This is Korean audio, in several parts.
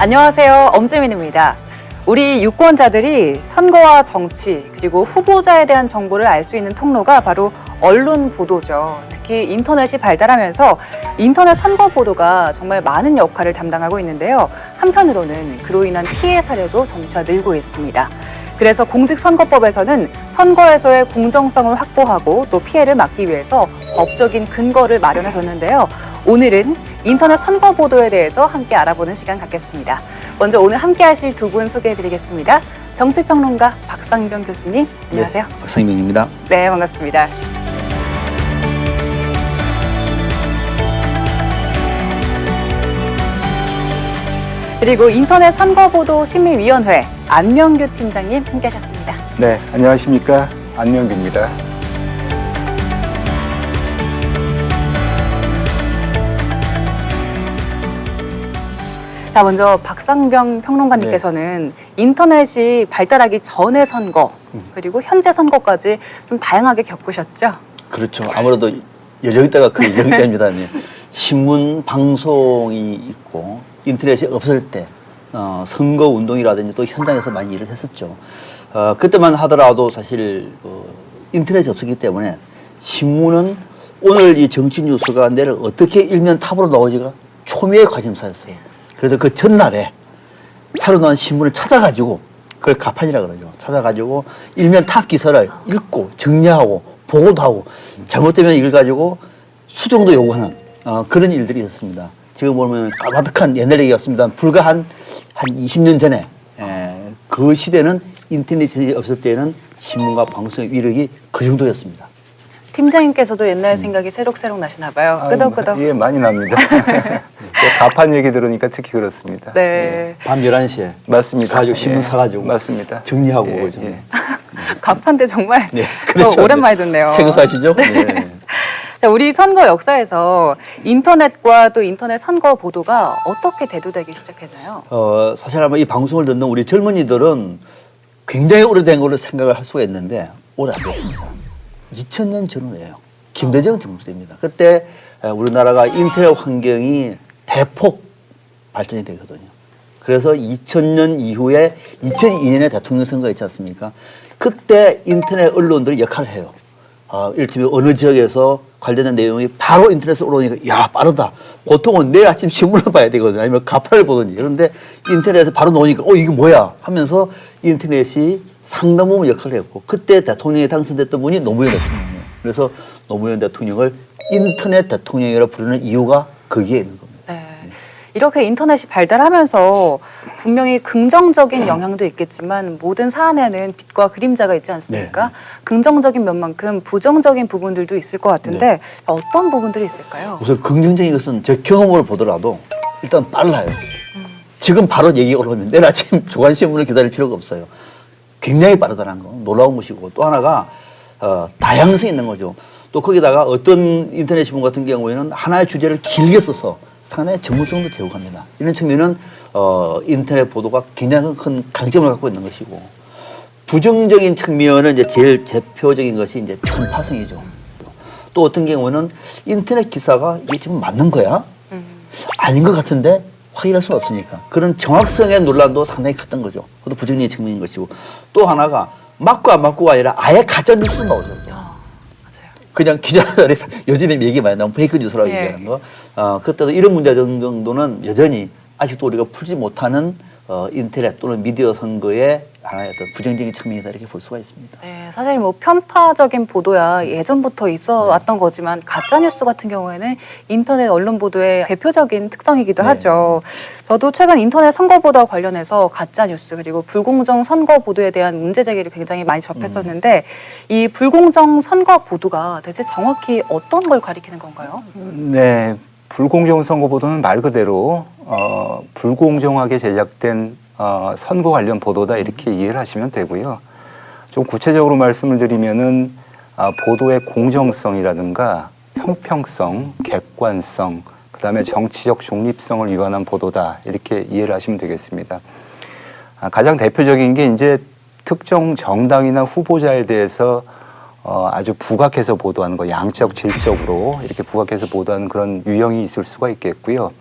안녕하세요. 엄지민입니다. 우리 유권자들이 선거와 정치 그리고 후보자에 대한 정보를 알 수 있는 통로가 바로 언론 보도죠. 특히 인터넷이 발달하면서 인터넷 선거 보도가 정말 많은 역할을 담당하고 있는데요. 한편으로는 그로 인한 피해 사례도 점차 늘고 있습니다. 그래서 공직선거법에서는 선거에서의 공정성을 확보하고 또 피해를 막기 위해서 법적인 근거를 마련해 뒀는데요. 오늘은 인터넷 선거 보도에 대해서 함께 알아보는 시간 갖겠습니다. 먼저 오늘 함께 하실 두 분 소개해 드리겠습니다. 정치평론가 박상병 교수님, 안녕하세요. 박상민입니다. 네, 반갑습니다. 그리고 인터넷 선거보도 심의위원회 안명규 팀장님 함께하셨습니다. 네, 안녕하십니까. 안명규입니다. 자, 먼저 박상병 평론가님께서는 인터넷이 발달하기 전의 선거 그리고 현재 선거까지 좀 다양하게 겪으셨죠? 그렇죠. 아무래도 여정이 때가 그 여정이 때입니다. 신문 방송이 있고 인터넷이 없을 때 어, 선거 운동이라든지 또 현장에서 많이 일을 했었죠. 어, 그때만 하더라도 사실 그 인터넷이 없었기 때문에 신문은 오늘 이 정치 뉴스가 내일 어떻게 일면 탑으로 나오지가 초미의 관심사였어요. 그래서 그 전날에 살아난 신문을 찾아가지고 그걸 가판이라 그러죠. 찾아가지고 일면 탑 기사를 읽고 정리하고 보고도 하고 잘못되면 이걸 가지고 수정도 요구하는 어, 그런 일들이 있었습니다. 지금 보면 까마득한 옛날 얘기였습니다. 불과 한, 한 20년 전에 에, 그 시대는 인터넷이 없을 때는 신문과 방송의 위력이 그 정도였습니다. 팀장님께서도 옛날 생각이 새록새록 나시나 봐요. 아유, 끄덕끄덕. 예, 많이 납니다. 또 가판 얘기 들으니까 특히 그렇습니다. 네. 밤 11시에 맞습니다. 가지고 신문 예, 사가지고 맞습니다. 정리하고 예, 좀. 예. 가판대 정말 네, 저 오랜만에 듣네요. 생소하시죠? 네. 자, 우리 선거 역사에서 인터넷과 또 인터넷 선거 보도가 어떻게 대두되기 시작했나요? 어, 사실 아마 이 방송을 듣는 우리 젊은이들은 굉장히 오래된 걸로 생각을 할 수가 있는데 오래 안 됐습니다. 2000년 전후예요. 김대중 정부 때입니다. 그때 에, 우리나라가 인터넷 환경이 대폭 발전이 되거든요. 그래서 2000년 이후에 2002년에 대통령 선거가 있지 않습니까? 그때 인터넷 언론들이 역할을 해요. 아, 이를테면 어느 지역에서 관련된 내용이 바로 인터넷에 올라오니까 야 빠르다. 보통은 내일 아침 신문을 봐야 되거든요. 아니면 가판을 보든지. 그런데 인터넷에 바로 나오니까 어 이게 뭐야 하면서 인터넷이 상당 부분 역할을 했고 그때 대통령에 당선됐던 분이 노무현 대통령이에요. 그래서 노무현 대통령을 인터넷 대통령이라 부르는 이유가 거기에 있는 겁니다. 네. 이렇게 인터넷이 발달하면서 분명히 긍정적인 영향도 있겠지만 모든 사안에는 빛과 그림자가 있지 않습니까? 네. 긍정적인 면만큼 부정적인 부분들도 있을 것 같은데 네. 어떤 부분들이 있을까요? 우선 긍정적인 것은 제 경험으로 보더라도 일단 빨라요. 지금 바로 얘기 올라오면 내일 아침 조간신문을 기다릴 필요가 없어요. 굉장히 빠르다는 거 놀라운 것이고 또 하나가 어, 다양성이 있는 거죠. 또 거기다가 어떤 인터넷 신문 같은 경우에는 하나의 주제를 길게 써서 상당히 전문성도 제공합니다. 이런 측면은 어, 인터넷 보도가 굉장히 큰 강점을 갖고 있는 것이고 부정적인 측면은 이제 제일 대표적인 것이 이제 편파성이죠. 또 어떤 경우는 인터넷 기사가 이게 지금 맞는 거야? 음. 아닌 것 같은데 확인할 수는 없으니까 그런 정확성의 논란도 상당히 컸던 거죠. 그것도 부정적인 측면인 것이고 또 하나가 맞고 안 맞고가 아니라 아예 가짜 뉴스도 나오죠. 아. 그냥 기자들이 사- 요즘에 얘기 많이 나오는 페이크 뉴스라고 예. 얘기하는 거. 어, 그때도 이런 문제 정도는 여전히 아직도 우리가 풀지 못하는 어, 인터넷 또는 미디어 선거의 하나의 어떤 부정적인 측면이다 이렇게 볼 수가 있습니다. 네, 사실 뭐 편파적인 보도야 예전부터 있어 왔던 거지만 가짜 뉴스 같은 경우에는 인터넷 언론 보도의 대표적인 특성이기도 네. 하죠. 저도 최근 인터넷 선거 보도와 관련해서 가짜 뉴스 그리고 불공정 선거 보도에 대한 문제 제기를 굉장히 많이 접했었는데 이 불공정 선거 보도가 대체 정확히 어떤 걸 가리키는 건가요? 네, 불공정 선거 보도는 말 그대로 어, 불공정하게 제작된 어, 선거 관련 보도다 이렇게 이해를 하시면 되고요. 좀 구체적으로 말씀을 드리면은 아, 보도의 공정성이라든가 형평성, 객관성, 그 다음에 정치적 중립성을 위반한 보도다 이렇게 이해를 하시면 되겠습니다. 아, 가장 대표적인 게 이제 특정 정당이나 후보자에 대해서 어, 아주 부각해서 보도하는 거, 양적, 질적으로 이렇게 부각해서 보도하는 그런 유형이 있을 수가 있겠고요.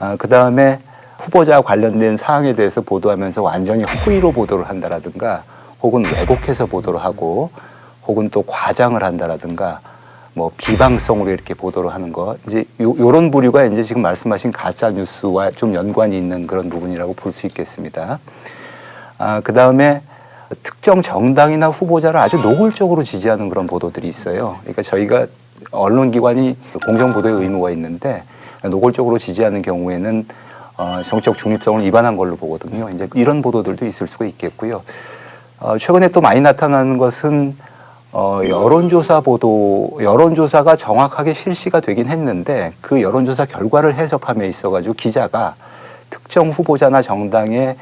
아, 그 다음에 후보자 관련된 사항에 대해서 보도하면서 완전히 허위로 보도를 한다라든가 혹은 왜곡해서 보도를 하고 혹은 또 과장을 한다라든가 뭐 비방성으로 이렇게 보도를 하는 거 이제 요, 요런 부류가 이제 지금 말씀하신 가짜 뉴스와 좀 연관이 있는 그런 부분이라고 볼 수 있겠습니다. 아, 그 다음에 특정 정당이나 후보자를 아주 노골적으로 지지하는 그런 보도들이 있어요. 그러니까 저희가 언론기관이 공정 보도의 의무가 있는데 노골적으로 지지하는 경우에는 어, 정책 중립성을 위반한 걸로 보거든요. 이제 이런 보도들도 있을 수가 있겠고요. 어, 최근에 또 많이 나타나는 것은 어, 여론조사 보도, 여론조사가 정확하게 실시가 되긴 했는데 그 여론조사 결과를 해석함에 있어가지고 기자가 특정 후보자나 정당에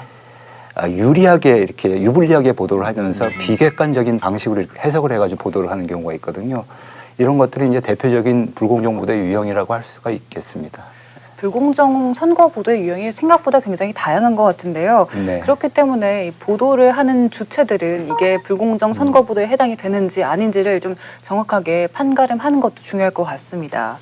아, 유리하게 이렇게 유불리하게 보도를 하면서 비객관적인 방식으로 해석을 해가지고 보도를 하는 경우가 있거든요. 이런 것들이 이제 대표적인 불공정 보도의 유형이라고 할 수가 있겠습니다. 불공정 선거 보도의 유형이 생각보다 굉장히 다양한 것 같은데요. 네. 그렇기 때문에 이 보도를 하는 주체들은 이게 불공정 선거 보도에 해당이 되는지 아닌지를 좀 정확하게 판가름하는 것도 중요할 것 같습니다.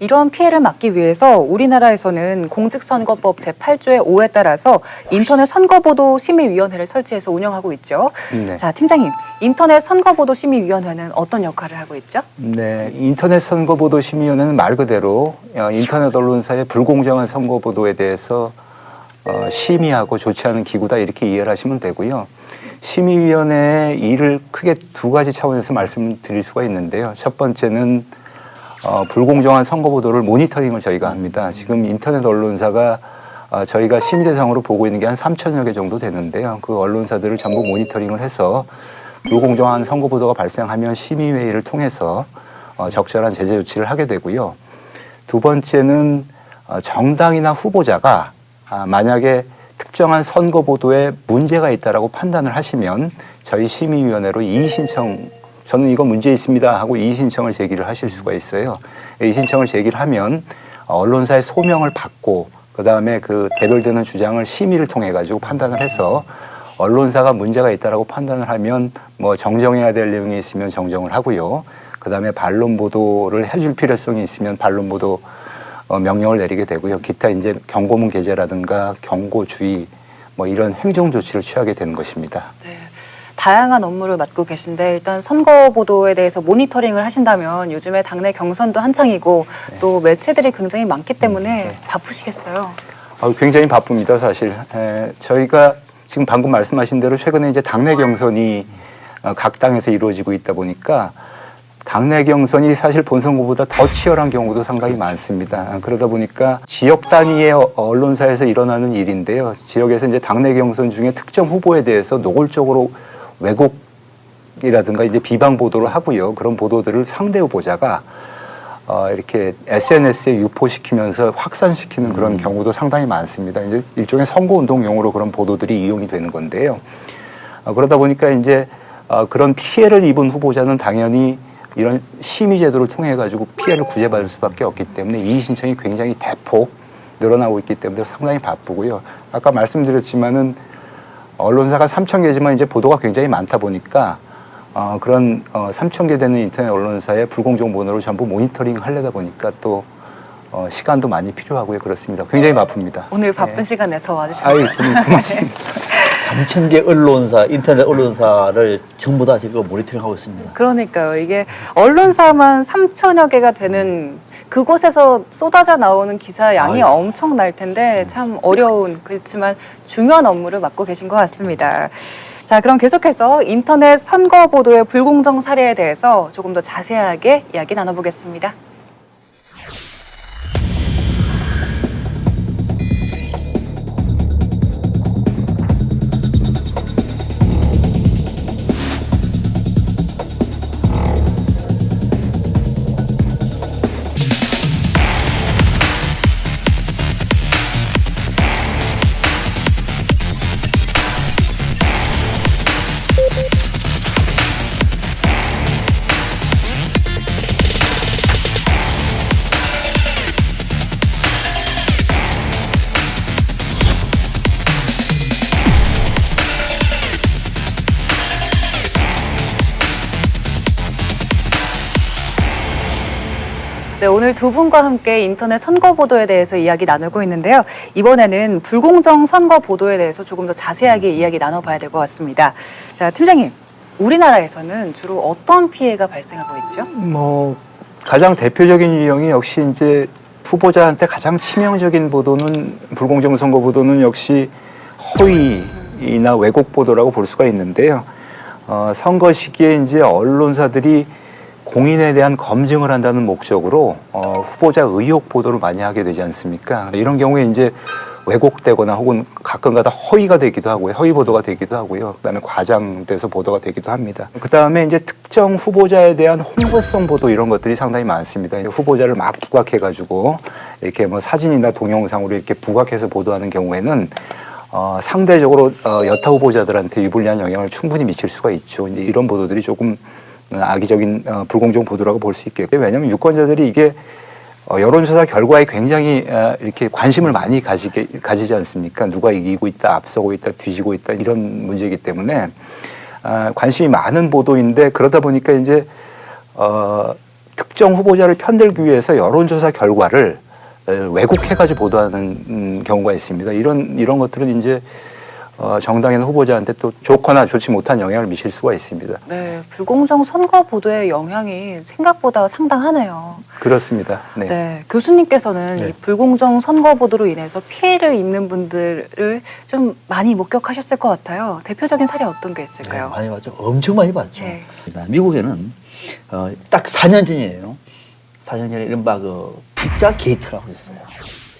이런 피해를 막기 위해서 우리나라에서는 공직선거법 제8조의 5에 따라서 인터넷 선거보도 심의위원회를 설치해서 운영하고 있죠. 네. 자, 팀장님, 인터넷 선거보도 심의위원회는 어떤 역할을 하고 있죠? 네, 인터넷 선거보도 심의위원회는 말 그대로 어, 인터넷 언론사의 불공정한 선거보도에 대해서 어, 심의하고 조치하는 기구다 이렇게 이해를 하시면 되고요. 심의위원회의 일을 크게 두 가지 차원에서 말씀드릴 수가 있는데요. 첫 번째는 어, 불공정한 선거 보도를 모니터링을 저희가 합니다. 지금 인터넷 언론사가 어, 저희가 심의 대상으로 보고 있는 게 한 3천여 개 정도 되는데요. 그 언론사들을 전부 모니터링을 해서 불공정한 선거 보도가 발생하면 심의회의를 통해서 어, 적절한 제재 조치를 하게 되고요. 두 번째는 어, 정당이나 후보자가 아, 만약에 특정한 선거 보도에 문제가 있다라고 판단을 하시면 저희 심의위원회로 이의 신청 저는 이거 문제 있습니다 하고 이의 신청을 제기를 하실 수가 있어요. 이의 신청을 제기를 하면 언론사의 소명을 받고 그 다음에 그 대별되는 주장을 심의를 통해 가지고 판단을 해서 언론사가 문제가 있다라고 판단을 하면 뭐 정정해야 될 내용이 있으면 정정을 하고요. 그 다음에 반론 보도를 해줄 필요성이 있으면 반론 보도 어, 명령을 내리게 되고요. 기타 이제 경고문 게재라든가 경고 주의 뭐 이런 행정 조치를 취하게 되는 것입니다. 네. 다양한 업무를 맡고 계신데 일단 선거 보도에 대해서 모니터링을 하신다면 요즘에 당내 경선도 한창이고 또 매체들이 굉장히 많기 때문에 바쁘시겠어요. 어, 굉장히 바쁩니다, 사실. 에, 저희가 지금 방금 말씀하신 대로 최근에 이제 당내 경선이 어, 각 당에서 이루어지고 있다 보니까 당내 경선이 사실 본선거보다 더 치열한 경우도 상당히 많습니다. 아, 그러다 보니까 지역 단위의 어- 언론사에서 일어나는 일인데요. 지역에서 이제 당내 경선 중에 특정 후보에 대해서 노골적으로 왜곡이라든가 이제 비방 보도를 하고요. 그런 보도들을 상대 후보자가 어, 이렇게 SNS에 유포시키면서 확산시키는 그런 경우도 상당히 많습니다. 이제 일종의 선거 운동용으로 그런 보도들이 이용이 되는 건데요. 어, 그러다 보니까 이제 어, 그런 피해를 입은 후보자는 당연히 이런 심의 제도를 통해 가지고 피해를 구제받을 수밖에 없기 때문에 이의 신청이 굉장히 대폭 늘어나고 있기 때문에 상당히 바쁘고요. 아까 말씀드렸지만은 언론사가 3천 개지만 이제 보도가 굉장히 많다 보니까 어, 그런 어, 3천 개 되는 인터넷 언론사의 불공정 보도를 전부 모니터링 하려다 보니까 또 어, 시간도 많이 필요하고요. 그렇습니다. 굉장히 바쁩니다. 오늘 바쁜 네. 시간 내서 와주셨네요. 아유, 고- 고맙습니다. 3천 개 언론사, 인터넷 언론사를 전부 다 지금 모니터링하고 있습니다. 그러니까요. 이게 언론사만 3천여 개가 되는 그곳에서 쏟아져 나오는 기사 양이 아유. 엄청 날 텐데 참 어려운 그렇지만 중요한 업무를 맡고 계신 것 같습니다. 자, 그럼 계속해서 인터넷 선거 보도의 불공정 사례에 대해서 조금 더 자세하게 이야기 나눠보겠습니다. 오늘 두 분과 함께 인터넷 선거 보도에 대해서 이야기 나누고 있는데요. 이번에는 불공정 선거 보도에 대해서 조금 더 자세하게 이야기 나눠봐야 될 것 같습니다. 자, 팀장님. 우리나라에서는 주로 어떤 피해가 발생하고 있죠? 뭐 가장 대표적인 유형이 역시 이제 후보자한테 가장 치명적인 보도는 불공정 선거 보도는 역시 허위나 왜곡 보도라고 볼 수가 있는데요. 어, 선거 시기에 이제 언론사들이 공인에 대한 검증을 한다는 목적으로 어, 후보자 의혹 보도를 많이 하게 되지 않습니까? 이런 경우에 이제 왜곡되거나 혹은 가끔가다 허위가 되기도 하고요. 허위 보도가 되기도 하고요. 그다음에 과장돼서 보도가 되기도 합니다. 그다음에 이제 특정 후보자에 대한 홍보성 보도 이런 것들이 상당히 많습니다. 후보자를 막 부각해 가지고 이렇게 뭐 사진이나 동영상으로 이렇게 부각해서 보도하는 경우에는 어, 상대적으로 어, 여타 후보자들한테 유불리한 영향을 충분히 미칠 수가 있죠. 이제 이런 보도들이 조금 악의적인 어, 불공정 보도라고 볼 수 있겠고요. 왜냐하면 유권자들이 이게 어, 여론조사 결과에 굉장히 어, 이렇게 관심을 많이 가지게, 가지지 않습니까? 누가 이기고 있다, 앞서고 있다, 뒤지고 있다 이런 문제이기 때문에 아, 관심이 많은 보도인데 그러다 보니까 이제 어, 특정 후보자를 편들기 위해서 여론조사 결과를 에, 왜곡해가지고 보도하는 음, 경우가 있습니다. 이런 이런 것들은 이제 어, 정당이나 후보자한테 또 좋거나 좋지 못한 영향을 미칠 수가 있습니다. 네, 불공정 선거 보도의 영향이 생각보다 상당하네요. 그렇습니다. 네. 네, 교수님께서는 네. 이 불공정 선거 보도로 인해서 피해를 입는 분들을 좀 많이 목격하셨을 것 같아요. 대표적인 사례 어떤 게 네, 있을까요? 많이 봤죠. 엄청 많이 봤죠. 네. 미국에는 어, 딱 4년 전이에요. 4년 전에 이른바 그 피자 게이트라고 있어요.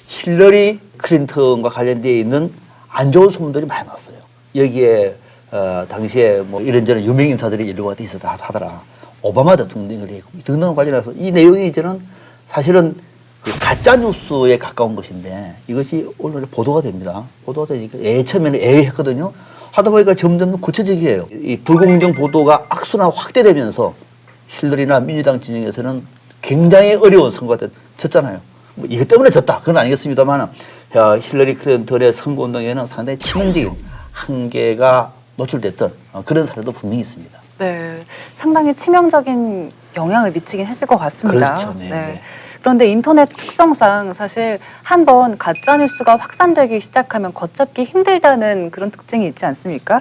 힐러리 클린턴과 관련되어 있는 안 좋은 소문들이 많이 났어요. 여기에 어, 당시에 뭐 이런저런 유명 인사들이 일부가 돼 있었다 하더라. 오바마 대통령이 있고 등등 관련해서 이 내용이 이제는 사실은 그 가짜 뉴스에 가까운 것인데 이것이 언론에 보도가 됩니다. 보도가 되니까 애 처음에는 애 했거든요. 하다 보니까 점점 구체적이에요. 이 불공정 보도가 악순환 확대되면서 힐러리나 민주당 진영에서는 굉장히 어려운 선거가 졌잖아요. 뭐 이것 때문에 졌다. 그건 아니겠습니다만 어, 힐러리 클린턴의 선거운동에는 상당히 치명적인 한계가 노출됐던 어, 그런 사례도 분명히 있습니다. 네, 상당히 치명적인 영향을 미치긴 했을 것 같습니다. 그렇죠. 네, 네. 그런데 인터넷 특성상 사실 한번 가짜 뉴스가 확산되기 시작하면 걷잡기 힘들다는 그런 특징이 있지 않습니까?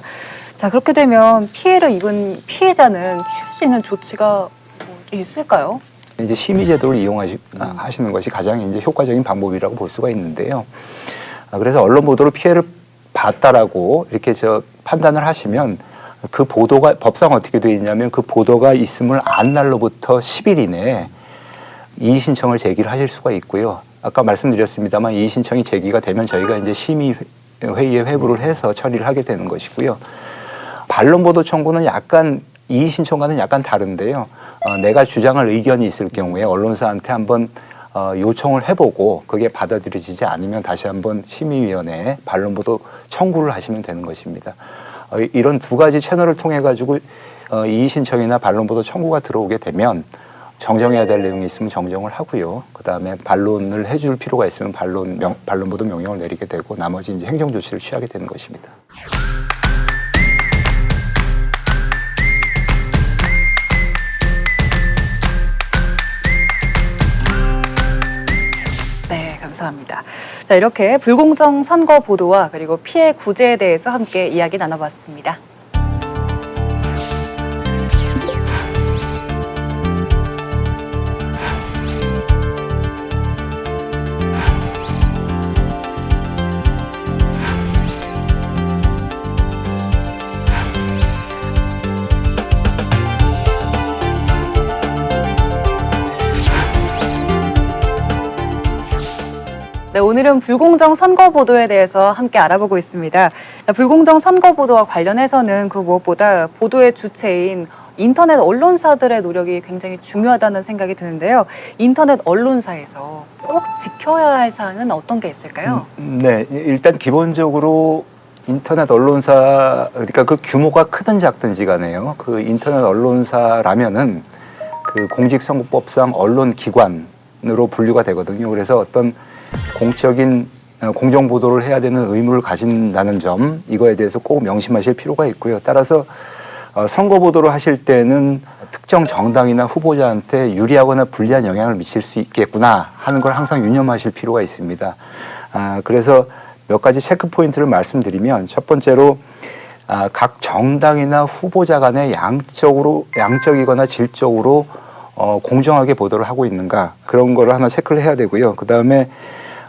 자, 그렇게 되면 피해를 입은 피해자는 취할 수 있는 조치가 뭐 있을까요? 이제 심의 제도를 이용하시는 것이 가장 이제 효과적인 방법이라고 볼 수가 있는데요. 아, 그래서 언론 보도로 피해를 봤다라고 이렇게 저 판단을 하시면 그 보도가 법상 어떻게 되어 있냐면 그 보도가 있음을 안 날로부터 10일 이내에 이의 신청을 제기를 하실 수가 있고요. 아까 말씀드렸습니다만 이의 신청이 제기가 되면 저희가 이제 심의 회의에 회부를 해서 처리를 하게 되는 것이고요. 반론 보도 청구는 약간 이의 신청과는 약간 다른데요. 어, 내가 주장할 의견이 있을 경우에 언론사한테 한번 어, 요청을 해보고 그게 받아들여지지 않으면 다시 한번 심의위원회에 반론 보도 청구를 하시면 되는 것입니다. 어, 이런 두 가지 채널을 통해 가지고 어, 이의 신청이나 반론 보도 청구가 들어오게 되면 정정해야 될 내용이 있으면 정정을 하고요. 그 다음에 반론을 해줄 필요가 있으면 반론 명, 반론 보도 명령을 내리게 되고 나머지 이제 행정 조치를 취하게 되는 것입니다. 감사합니다. 자, 이렇게 불공정 선거 보도와 그리고 피해 구제에 대해서 함께 이야기 나눠봤습니다. 네, 오늘은 불공정 선거 보도에 대해서 함께 알아보고 있습니다. 자, 불공정 선거 보도와 관련해서는 그 무엇보다 보도의 주체인 인터넷 언론사들의 노력이 굉장히 중요하다는 생각이 드는데요. 인터넷 언론사에서 꼭 지켜야 할 사항은 어떤 게 있을까요? 음, 네, 일단 기본적으로 인터넷 언론사 그러니까 그 규모가 크든 작든지 간에요. 그 인터넷 언론사라면은 그 공직선거법상 언론 기관으로 분류가 되거든요. 그래서 어떤 공적인 어, 공정 보도를 해야 되는 의무를 가진다는 점 이거에 대해서 꼭 명심하실 필요가 있고요. 따라서 어, 선거 보도를 하실 때는 특정 정당이나 후보자한테 유리하거나 불리한 영향을 미칠 수 있겠구나 하는 걸 항상 유념하실 필요가 있습니다. 아, 그래서 몇 가지 체크 포인트를 말씀드리면 첫 번째로 아, 각 정당이나 후보자 간에 양적으로 양적이거나 질적으로 어, 공정하게 보도를 하고 있는가 그런 거를 하나 체크를 해야 되고요. 그 다음에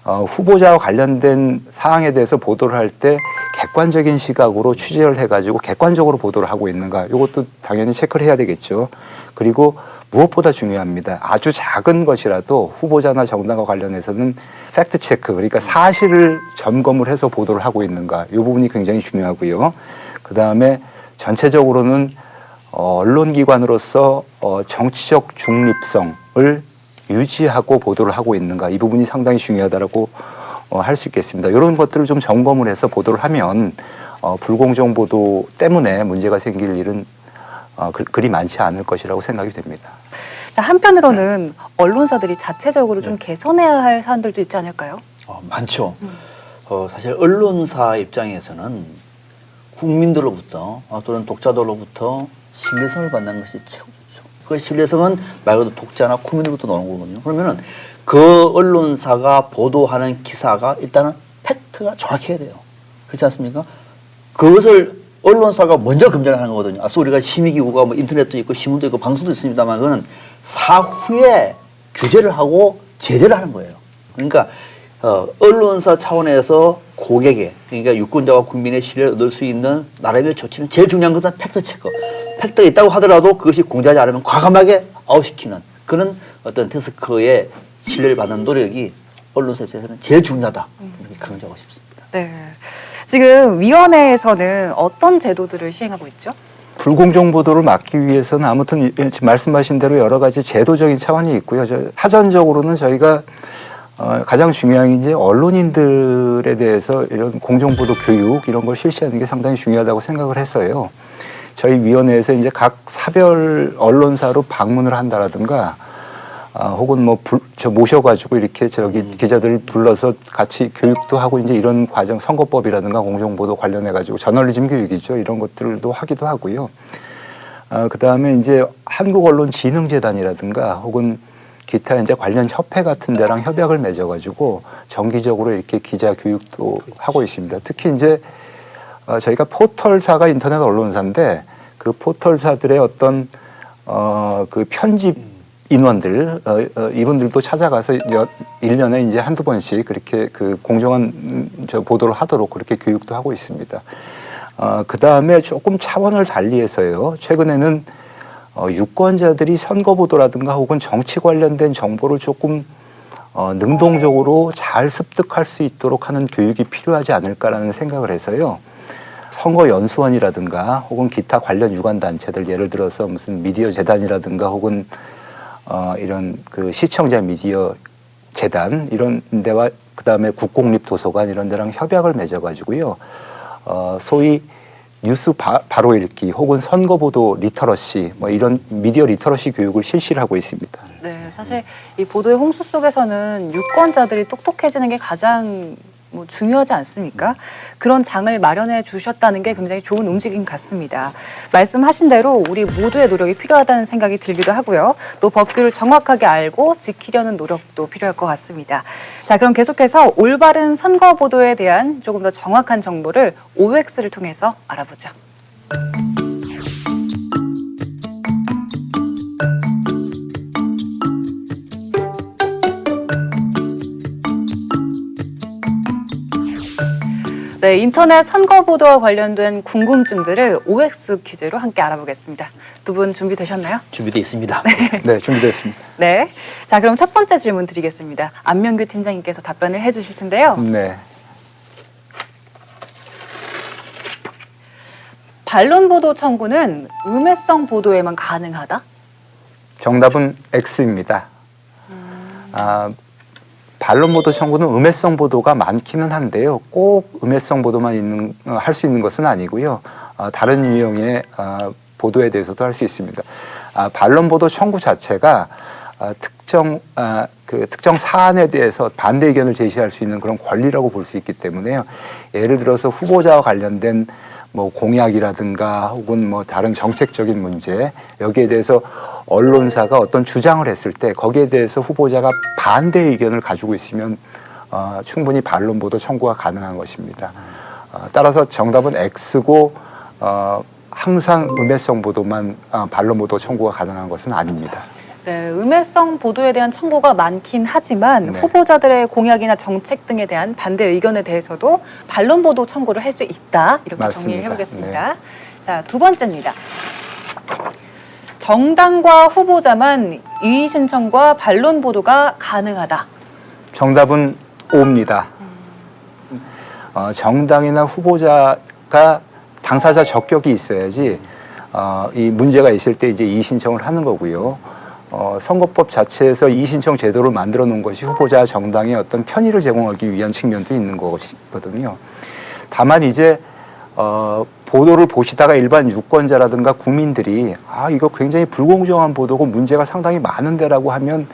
어, 후보자와 관련된 사항에 대해서 보도를 할 때 객관적인 시각으로 취재를 해가지고 객관적으로 보도를 하고 있는가 이것도 당연히 체크를 해야 되겠죠. 그리고 무엇보다 중요합니다. 아주 작은 것이라도 후보자나 정당과 관련해서는 팩트 체크 그러니까 사실을 점검을 해서 보도를 하고 있는가 이 부분이 굉장히 중요하고요. 그 다음에 전체적으로는 어, 언론기관으로서 어, 정치적 중립성을 유지하고 보도를 하고 있는가 이 부분이 상당히 중요하다라고 어, 할 수 있겠습니다. 이런 것들을 좀 점검을 해서 보도를 하면 어, 불공정 보도 때문에 문제가 생길 일은 어, 그, 그리 많지 않을 것이라고 생각이 됩니다. 자, 한편으로는 언론사들이 자체적으로 좀 개선해야 할 사안들도 있지 않을까요? 어, 많죠. 어, 사실 언론사 입장에서는 국민들로부터 어, 또는 독자들로부터 신뢰성을 받는 것이 최고죠. 그 신뢰성은 말 그대로 독자나 국민으로부터 나오는 거거든요. 그러면은 그 언론사가 보도하는 기사가 일단은 팩트가 정확해야 돼요. 그렇지 않습니까? 그것을 언론사가 먼저 검증하는 거거든요. 앞서 우리가 심의기구가 뭐 인터넷도 있고 신문도 있고 방송도 있습니다만 그거는 사후에 규제를 하고 제재를 하는 거예요. 그러니까 어, 언론사 차원에서 고객의 그러니까 유권자와 국민의 신뢰를 얻을 수 있는 나름의 조치는 제일 중요한 것은 팩트 체크. 팩트가 있다고 하더라도 그것이 공개하지 않으면 과감하게 아웃시키는 그런 어떤 데스크의 신뢰를 받는 노력이 언론사 입장에서는 제일 중요하다. 이렇게 강조하고 싶습니다. 네. 지금 위원회에서는 어떤 제도들을 시행하고 있죠? 불공정 보도를 막기 위해서는 아무튼 이- 지금 말씀하신 대로 여러 가지 제도적인 차원이 있고요. 저 사전적으로는 저희가 어, 가장 중요한 게 이제 언론인들에 대해서 이런 공정 보도 교육 이런 걸 실시하는 게 상당히 중요하다고 생각을 했어요. 저희 위원회에서 이제 각 사별 언론사로 방문을 한다라든가 아, 혹은 뭐저 모셔가지고 이렇게 저기 기자들을 불러서 같이 교육도 하고 이제 이런 과정 선거법이라든가 공정보도 관련해 가지고 저널리즘 교육이죠 이런 것들도 하기도 하고요. 아, 그 다음에 이제 한국언론진흥재단이라든가 혹은 기타 이제 관련 협회 같은 데랑 협약을 맺어가지고 정기적으로 이렇게 기자 교육도 하고 있습니다. 특히 이제 어, 저희가 포털사가 인터넷 언론사인데 그 포털사들의 어떤 어, 그 편집 인원들 어, 어, 이분들도 찾아가서 여, 1년에 이제 한두 번씩 그렇게 그 공정한 음, 저 보도를 하도록 그렇게 교육도 하고 있습니다. 어, 그 다음에 조금 차원을 달리해서요. 최근에는 어, 유권자들이 선거 보도라든가 혹은 정치 관련된 정보를 조금 어, 능동적으로 잘 습득할 수 있도록 하는 교육이 필요하지 않을까라는 생각을 해서요. 선거 연수원이라든가 혹은 기타 관련 유관 단체들 예를 들어서 무슨 미디어 재단이라든가 혹은 어, 이런 그 시청자 미디어 재단 이런 데와 그다음에 국공립 도서관 이런 데랑 협약을 맺어 가지고요. 어, 소위 뉴스 바, 로 읽기 혹은 선거 보도 리터러시 뭐 이런 미디어 리터러시 교육을 실시를 하고 있습니다. 네, 사실 이 보도의 홍수 속에서는 유권자들이 똑똑해지는 게 가장 뭐 중요하지 않습니까? 그런 장을 마련해 주셨다는 게 굉장히 좋은 움직임 같습니다. 말씀하신 대로 우리 모두의 노력이 필요하다는 생각이 들기도 하고요. 또 법규를 정확하게 알고 지키려는 노력도 필요할 것 같습니다. 자, 그럼 계속해서 올바른 선거 보도에 대한 조금 더 정확한 정보를 OX를 통해서 알아보죠. 네, 인터넷 선거 보도와 관련된 궁금증들을 OX 퀴즈로 함께 알아보겠습니다. 두 분 준비되셨나요? 준비되어 있습니다. 네, 준비됐습니다. 네. 자, 그럼 첫 번째 질문 드리겠습니다. 안명규 팀장님께서 답변을 해주실 텐데요. 네. 반론 보도 청구는 음해성 보도에만 가능하다? 정답은 X입니다. 아, 반론 보도 청구는 음해성 보도가 많기는 한데요. 꼭 음해성 보도만 있는 어, 할수 있는 것은 아니고요. 아, 다른 유형의 아, 보도에 대해서도 할 수 있습니다. 아, 반론 보도 청구 자체가 아, 특정 아, 그 특정 사안에 대해서 반대 의견을 제시할 수 있는 그런 권리라고 볼 수 있기 때문에요. 예를 들어서 후보자와 관련된 뭐 공약이라든가 혹은 뭐 다른 정책적인 문제 여기에 대해서 언론사가 어떤 주장을 했을 때 거기에 대해서 후보자가 반대 의견을 가지고 있으면 어, 충분히 반론 보도 청구가 가능한 것입니다. 어, 따라서 정답은 X고 어, 항상 음해성 보도만 어, 반론 보도 청구가 가능한 것은 아닙니다. 네, 음해성 보도에 대한 청구가 많긴 하지만 네. 후보자들의 공약이나 정책 등에 대한 반대 의견에 대해서도 반론 보도 청구를 할 수 있다. 이렇게 맞습니다. 네. 정리를 해보겠습니다. 자, 두 번째입니다. 정당과 후보자만 이의 신청과 반론 보도가 가능하다. 정답은 O입니다. 어, 정당이나 후보자가 당사자 적격이 있어야지 어, 이 문제가 있을 때 이제 이의 신청을 하는 거고요. 어, 선거법 자체에서 이의 신청 제도를 만들어 놓은 것이 후보자 정당의 어떤 편의를 제공하기 위한 측면도 있는 것이거든요. 다만 이제 어, 보도를 보시다가 일반 유권자라든가 국민들이 아 이거 굉장히 불공정한 보도고 문제가 상당히 많은데라고 하면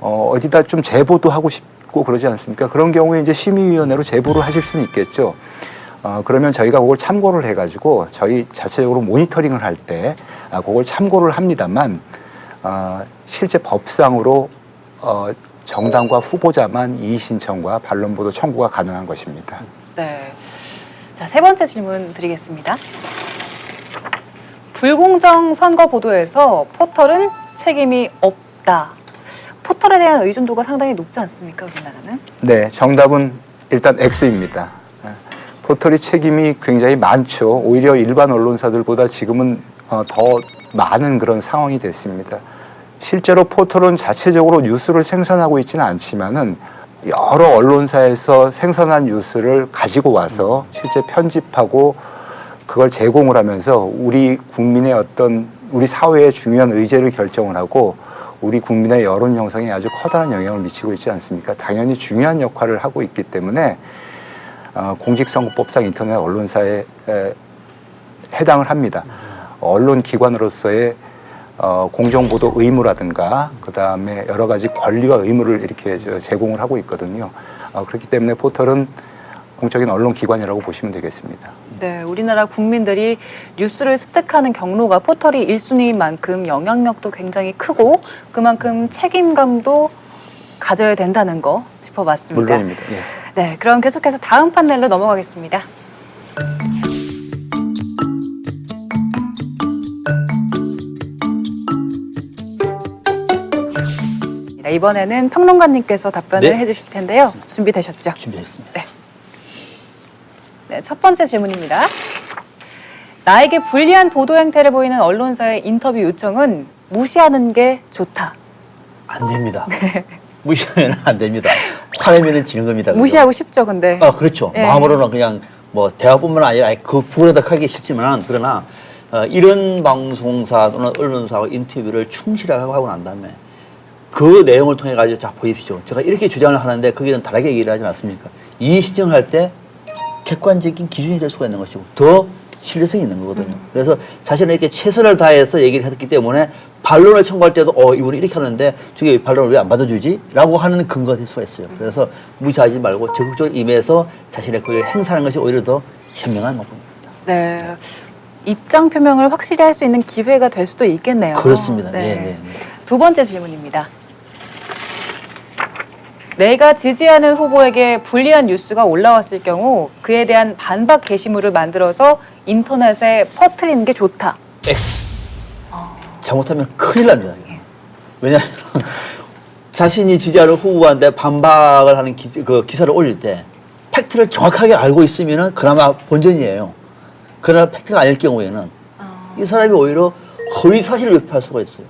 어, 어디다 좀 제보도 하고 싶고 그러지 않습니까? 그런 경우에 이제 심의위원회로 제보를 하실 수는 있겠죠. 어, 그러면 저희가 그걸 참고를 해가지고 저희 자체적으로 모니터링을 할 때 아, 그걸 참고를 합니다만 어, 실제 법상으로 어, 정당과 후보자만 이의 신청과 반론 보도 청구가 가능한 것입니다. 네. 자, 세 번째 질문 드리겠습니다. 불공정 선거 보도에서 포털은 책임이 없다. 포털에 대한 의존도가 상당히 높지 않습니까, 우리나라는? 네, 정답은 일단 X입니다. 예, 포털이 책임이 굉장히 많죠. 오히려 일반 언론사들보다 지금은 어, 더 많은 그런 상황이 됐습니다. 실제로 포털은 자체적으로 뉴스를 생산하고 있지는 않지만은 여러 언론사에서 생산한 뉴스를 가지고 와서 실제 편집하고 그걸 제공을 하면서 우리 국민의 어떤 우리 사회의 중요한 의제를 결정을 하고 우리 국민의 여론 형성에 아주 커다란 영향을 미치고 있지 않습니까? 당연히 중요한 역할을 하고 있기 때문에 어, 공직선거법상 인터넷 언론사에 에, 해당을 합니다. 언론 기관으로서의 어, 공정보도 의무라든가 그 다음에 여러 가지 권리와 의무를 이렇게 저 제공을 하고 있거든요. 어, 그렇기 때문에 포털은 공적인 언론 기관이라고 보시면 되겠습니다. 네, 우리나라 국민들이 뉴스를 습득하는 경로가 포털이 1순위인 만큼 영향력도 굉장히 크고 그만큼 책임감도 가져야 된다는 거 짚어봤습니다. 물론입니다. 예. 네, 그럼 계속해서 다음 판넬로 넘어가겠습니다. 이번에는 평론가님께서 답변을 네. 해주실 텐데요. 준비되셨죠? 준비했습니다. 네, 첫 번째 질문입니다. 나에게 불리한 보도 행태를 보이는 언론사의 인터뷰 요청은 무시하는 게 좋다. 안 됩니다. 무시하면 안 됩니다. 화내면 지는 겁니다. 그죠? 무시하고 싶죠, 근데. 아 그렇죠. 예. 마음으로는 그냥 뭐 대화뿐만 아니라 아예 그 부분에다 하기 싫지만 그러나 어, 이런 방송사 또는 언론사와 인터뷰를 충실하게 하고 난 다음에 그 내용을 통해 가지고 자 보십시오. 제가 이렇게 주장을 하는데 거기는 다르게 얘기를 하지 않습니까? 이 시정할 때 객관적인 기준이 될 수가 있는 것이고 더 신뢰성이 있는 거거든요. 그래서 자신은 이렇게 최선을 다해서 얘기를 했기 때문에 반론을 청구할 때도 어 이분이 이렇게 하는데 저게 반론을 왜 안 받아주지? 라고 하는 근거가 될 수가 있어요. 그래서 무시하지 말고 적극적으로 임해서 자신의 권리를 행사하는 것이 오히려 더 현명한 방법입니다. 네. 입장 표명을 확실히 할 수 있는 기회가 될 수도 있겠네요. 그렇습니다. 네. 네, 네. 두 번째 질문입니다. 내가 지지하는 후보에게 불리한 뉴스가 올라왔을 경우 그에 대한 반박 게시물을 만들어서 인터넷에 퍼뜨리는 게 좋다. X. 잘못하면 큰일 납니다. 이거. 왜냐하면 자신이 지지하는 후보한테 반박을 하는 기, 그 기사를 올릴 때 팩트를 정확하게 알고 있으면 그나마 본전이에요. 그러나 팩트가 아닐 경우에는 이 사람이 오히려 허위 사실을 유포할 수가 있어요.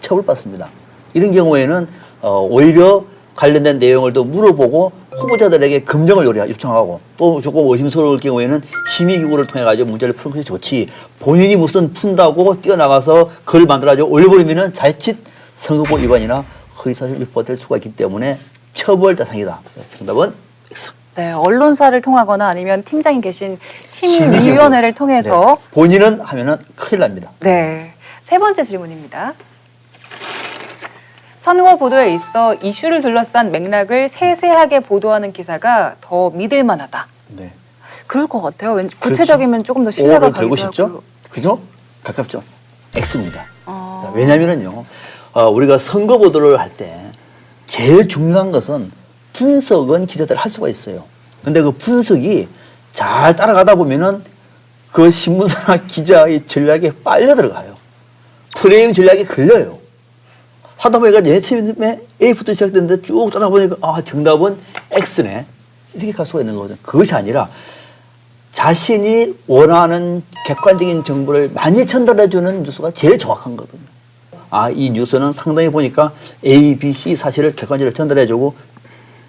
처벌받습니다. 이런 경우에는 어, 오히려 관련된 내용을 더 물어보고 후보자들에게 검증을 요리 요청하고 또 조금 의심스러울 경우에는 심의기구를 통해 가지고 문제를 푸는 것이 좋지 본인이 무슨 푼다고 뛰어나가서 글 만들어가지고 올려버리면은 자칫 선거법 위반이나 허위사실 유포될 수가 있기 때문에 처벌 대상이다. 정답은 X. 네, 언론사를 통하거나 아니면 팀장이 계신 심의위원회를 심의위원회를 통해서 네. 본인은 하면은 큰일 납니다. 네. 세 번째 질문입니다. 선거 보도에 있어 이슈를 둘러싼 맥락을 세세하게 보도하는 기사가 더 믿을 만하다. 네. 그럴 것 같아요. 왠지 그렇죠. 구체적이면 조금 더 신뢰가 오를 가기도 들고 싶죠? 하고요. 그죠? 가깝죠? X입니다. 어. 왜냐면은요, 어, 우리가 선거 보도를 할 때 제일 중요한 것은 분석은 기자들 할 수가 있어요. 근데 그 분석이 잘 따라가다 보면은 그 신문사나 기자의 전략에 빨려 들어가요. 프레임 전략에 걸려요. 하다 보니까 맨 처음에 A부터 시작됐는데 쭉 따라 보니까 아 정답은 X네 이렇게 갈 수가 있는 거거든요. 그것이 아니라 자신이 원하는 객관적인 정보를 많이 전달해주는 뉴스가 제일 정확한 거거든요. 아, 이 뉴스는 상당히 보니까 A, B, C 사실을 객관적으로 전달해주고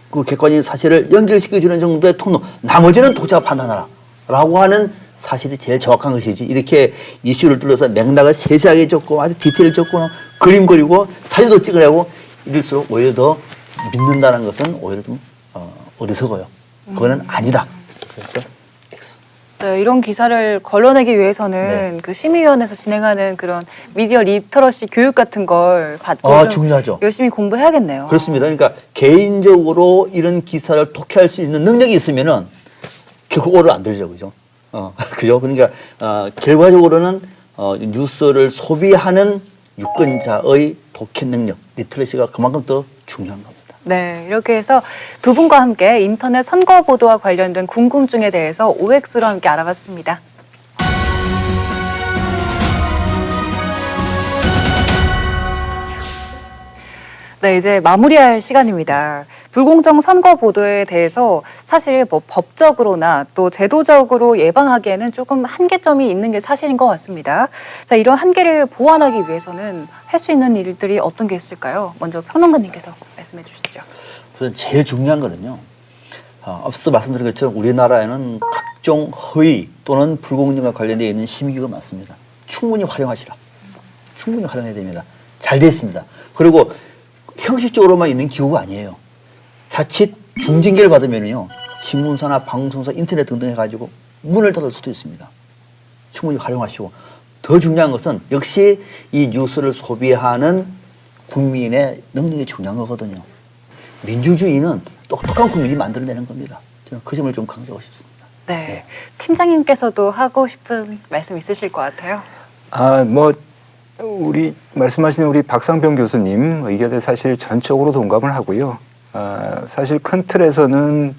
그 객관적인 사실을 연결시켜주는 정도의 통로, 나머지는 독자가 판단하라. 라고 하는 사실이 제일 정확한 것이지. 이렇게 이슈를 둘러서 맥락을 세세하게 적고 아주 디테일 적고 그림 그리고 사진도 찍으려고 이럴수록 오히려 더 믿는다는 것은 오히려 좀 어, 어리석어요. 그거는 아니다. 그래서 X. 네, 이런 기사를 걸러내기 위해서는 네. 그 심의위원회에서 진행하는 그런 미디어 리터러시 교육 같은 걸 받고 아, 좀 중요하죠. 열심히 공부해야겠네요. 그렇습니다. 그러니까 개인적으로 이런 기사를 독해할 수 있는 능력이 있으면은 결국 오를 안 들죠, 그죠? 어, 그죠? 그러니까 어, 결과적으로는 어, 뉴스를 소비하는 유권자의 독해 능력, 리터러시가 그만큼 더 중요한 겁니다. 네, 이렇게 해서 두 분과 함께 인터넷 선거 보도와 관련된 궁금증에 대해서 OX로 함께 알아봤습니다. 네, 이제 마무리할 시간입니다. 불공정 선거 보도에 대해서 사실 뭐 법적으로나 또 제도적으로 예방하기에는 조금 한계점이 있는 게 사실인 것 같습니다. 자, 이런 한계를 보완하기 위해서는 할 수 있는 일들이 어떤 게 있을까요? 먼저 평론가님께서 말씀해 주시죠. 우선 제일 중요한 거는요. 어, 앞서 말씀드린 것처럼 우리나라에는 각종 허위 또는 불공정과 관련되어 있는 심의기구가 많습니다. 충분히 활용하시라. 충분히 활용해야 됩니다. 잘 되어 있습니다. 그리고 형식적으로만 있는 기구가 아니에요. 자칫 중징계를 받으면요. 신문사나 방송사, 인터넷 등등 해가지고 문을 닫을 수도 있습니다. 충분히 활용하시고 더 중요한 것은 역시 이 뉴스를 소비하는 국민의 능력이 중요한 거거든요. 민주주의는 똑똑한 국민이 만들어내는 겁니다. 저는 그 점을 좀 강조하고 싶습니다. 네. 팀장님께서도 하고 싶은 말씀 있으실 것 같아요. 아, 뭐 우리 말씀하신 우리 박상병 교수님 의견에 사실 전적으로 동감을 하고요. 아, 사실 큰 틀에서는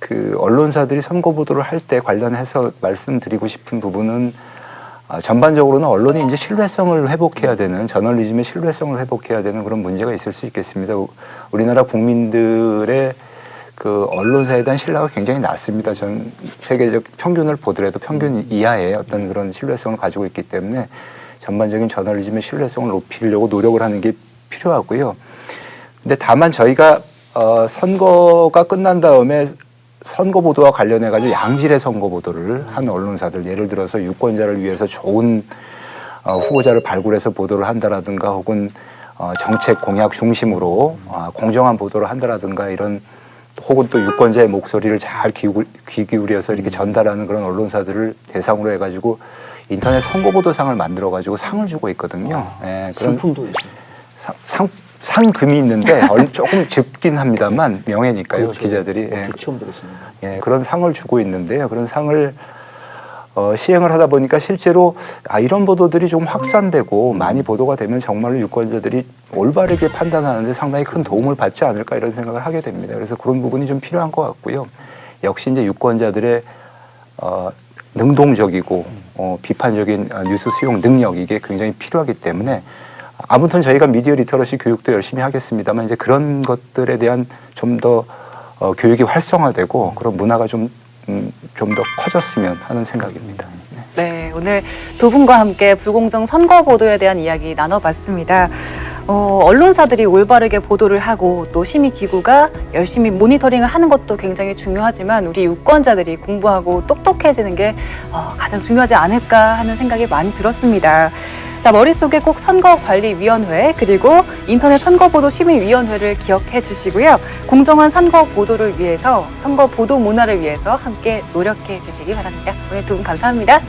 그 언론사들이 선거 보도를 할 때 관련해서 말씀드리고 싶은 부분은 아, 전반적으로는 언론이 이제 신뢰성을 회복해야 되는 저널리즘의 신뢰성을 회복해야 되는 그런 문제가 있을 수 있겠습니다. 우- 우리나라 국민들의 그 언론사에 대한 신뢰가 굉장히 낮습니다. 전 세계적 평균을 보더라도 평균 이하의 어떤 그런 신뢰성을 가지고 있기 때문에 전반적인 저널리즘의 신뢰성을 높이려고 노력을 하는 게 필요하고요. 근데 다만 저희가 어, 선거가 끝난 다음에 선거 보도와 관련해 가지고 양질의 선거 보도를 한 언론사들 예를 들어서 유권자를 위해서 좋은 어, 후보자를 발굴해서 보도를 한다라든가 혹은 어, 정책 공약 중심으로 어, 공정한 보도를 한다라든가 이런 혹은 또 유권자의 목소리를 잘 귀 기울여서 이렇게 전달하는 그런 언론사들을 대상으로 해가지고 인터넷 선거 보도상을 만들어 가지고 상을 주고 있거든요. 예, 그런 상품도. 상, 상, 상금이 있는데 얼- 조금 적긴 합니다만 명예니까요 그렇죠. 기자들이 어, 예, 처음 들었습니다. 예, 그런 상을 주고 있는데요. 그런 상을 어, 시행을 하다 보니까 실제로 아, 이런 보도들이 좀 확산되고 많이 보도가 되면 정말로 유권자들이 올바르게 판단하는데 상당히 큰 도움을 받지 않을까 이런 생각을 하게 됩니다. 그래서 그런 부분이 좀 필요한 것 같고요. 역시 이제 유권자들의 어, 능동적이고 어, 비판적인 어, 뉴스 수용 능력 이게 굉장히 필요하기 때문에 아무튼 저희가 미디어 리터러시 교육도 열심히 하겠습니다만 이제 그런 것들에 대한 좀 더 어, 교육이 활성화되고 그런 문화가 좀 음, 좀 더 커졌으면 하는 생각입니다. 네. 네, 오늘 두 분과 함께 불공정 선거 보도에 대한 이야기 나눠봤습니다. 어, 언론사들이 올바르게 보도를 하고 또 심의기구가 열심히 모니터링을 하는 것도 굉장히 중요하지만 우리 유권자들이 공부하고 똑똑해지는 게 어, 가장 중요하지 않을까 하는 생각이 많이 들었습니다. 자, 머릿속에 꼭 선거관리위원회 그리고 인터넷 선거보도 심의위원회를 기억해 주시고요. 공정한 선거 보도를 위해서 선거 보도 문화를 위해서 함께 노력해 주시기 바랍니다. 오늘 두 분 감사합니다.